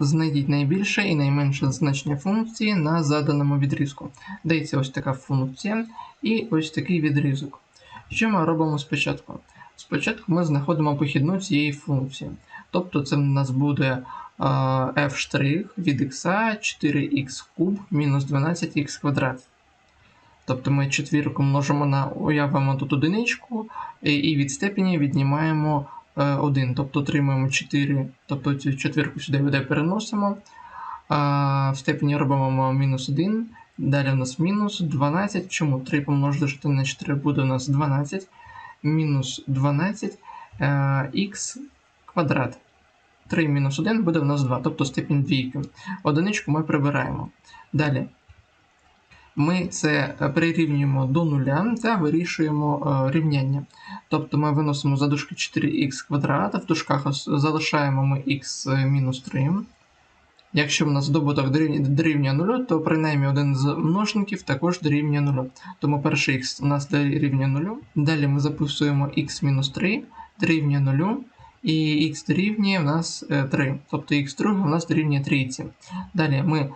Знайдіть найбільше і найменше значення функції на заданому відрізку. Дається ось така функція і ось такий відрізок. Що ми робимо спочатку? Спочатку ми знаходимо похідну цієї функції. Тобто це в нас буде f' від x 4x куб мінус 12x квадрат. Тобто ми четвірку множимо на уявимо тут одиничку, і від степені віднімаємо 1, тобто отримуємо 4, тобто цю четвірку сюди буде переносимо. В степені робимо мінус 1. Далі у нас мінус 12. Чому 3 помножити на 4 буде у нас 12. Мінус 12 х квадрат. 3 мінус 1 буде у нас 2, тобто степінь двійки. Одиничку ми прибираємо. Далі ми це прирівнюємо до нуля та вирішуємо е, рівняння. Тобто ми виносимо за дужки 4х квадрат, в дужках залишаємо ми х мінус 3. Якщо в нас добуток дорівнює 0, то принаймні один з множників також дорівнює 0. Тому перший х у нас дорівнює 0. Далі ми записуємо х мінус 3 дорівнює 0. І х дорівнює в нас 3. Тобто х друге у нас дорівнює 3. Далі ми е,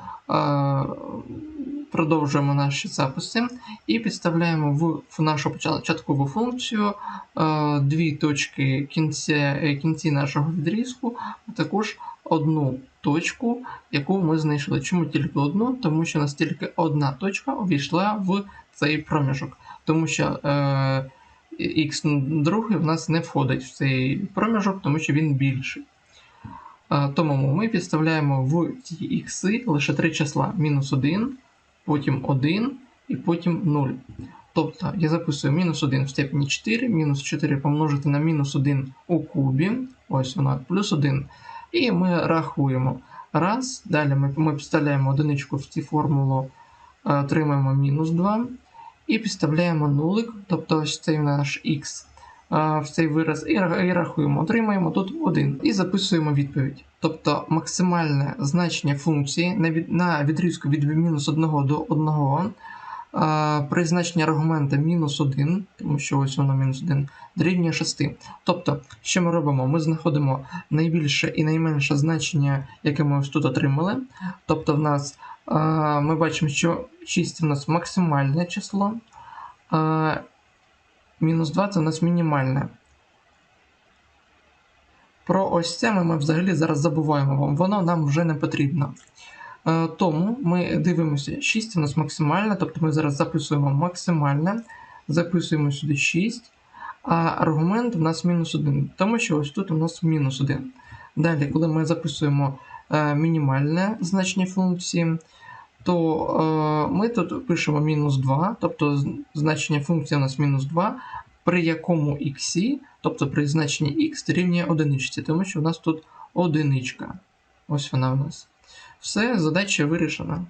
продовжуємо наші записи і підставляємо в, в нашу початкову функцію е, дві точки кінці, е, кінці нашого відрізку, а також одну точку, яку ми знайшли. Чому тільки одну? Тому що нас тільки одна точка увійшла в цей проміжок. Тому що е, х другий в нас не входить в цей проміжок, тому що він більший. Е, тому ми підставляємо в ці ікси лише три числа: мінус 1, потім 1 і потім 0. Тобто я записую мінус 1 в степені 4, мінус 4 помножити на мінус 1 у кубі. Ось воно, плюс 1. І ми рахуємо. Раз. Далі ми ми підставляємо одиничку в цю формулу, е, отримаємо мінус 2. І підставляємо нулик, тобто ось цей наш х в цей вираз, і рахуємо. Отримаємо тут 1. І записуємо відповідь. Тобто максимальне значення функції на відрізку від мінус 1 до 1 при значенні аргумента мінус 1, тому що ось воно мінус 1, дорівнює 6. Тобто, що ми робимо? Ми знаходимо найбільше і найменше значення, яке ми ось тут отримали. Тобто, в нас ми бачимо, що 6 у нас максимальне число. Мінус 2 це у нас мінімальне. Про ось це ми, ми взагалі зараз забуваємо, вам, воно нам вже не потрібно. Е, тому ми дивимося, 6 у нас максимальне, тобто ми зараз записуємо максимальне, записуємо сюди 6, а аргумент у нас мінус 1, тому що ось тут у нас мінус 1. Далі, коли ми записуємо е, мінімальне значення функції, то е, ми тут пишемо мінус 2, тобто значення функції у нас мінус 2, при якому x, тобто при значенні x дорівнює одиничці, тому що у нас тут одиничка. Ось вона у нас. Все, задача вирішена.